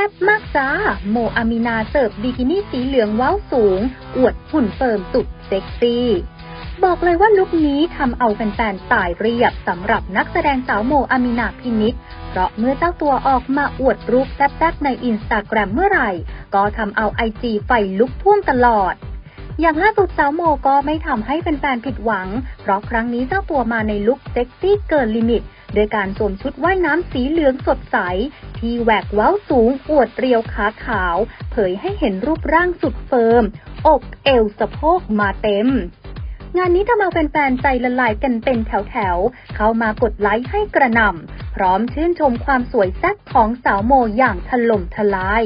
ซ่บมากจ้า โมอามินาเสิร์ฟบิกินี่สีเหลืองว้าวสูง อวดหุ่นเฟิร์มสุดเซ็กซี่บอกเลยว่าลุคนี้ทำเอาแฟนๆตายเรียบสำหรับนักแสดงสาวโมอามินาพินิษเพราะเมื่อเจ้าตัวออกมาอวดรูปแซ่บๆในอินสตาแกรมเมื่อไหร่ ก็ทำเอาไอจีไฟลุกท่วมตลอด อย่างล่าสุดสาวโมก็ไม่ทำให้แฟนๆผิดหวัง เพราะครั้งนี้เจ้าตัวมาในลุคเซ็กซี่เกินลิมิต โดยการสวมชุดว่ายน้ำสีเหลืองสดใส ที่แหวกเว้าสูงอวดเรียวขาขาว เผยให้เห็นรูปร่างสุดเฟิร์ม อกเอวสะโพกมาเต็มงานนี้ทำเอาแฟนๆ ใจละลายกันเป็นแถวๆ เข้ามากดไลค์ให้กระหน่ำ พร้อมชื่นชมความสวยแซ่บของสาวโมอย่างถล่มทลาย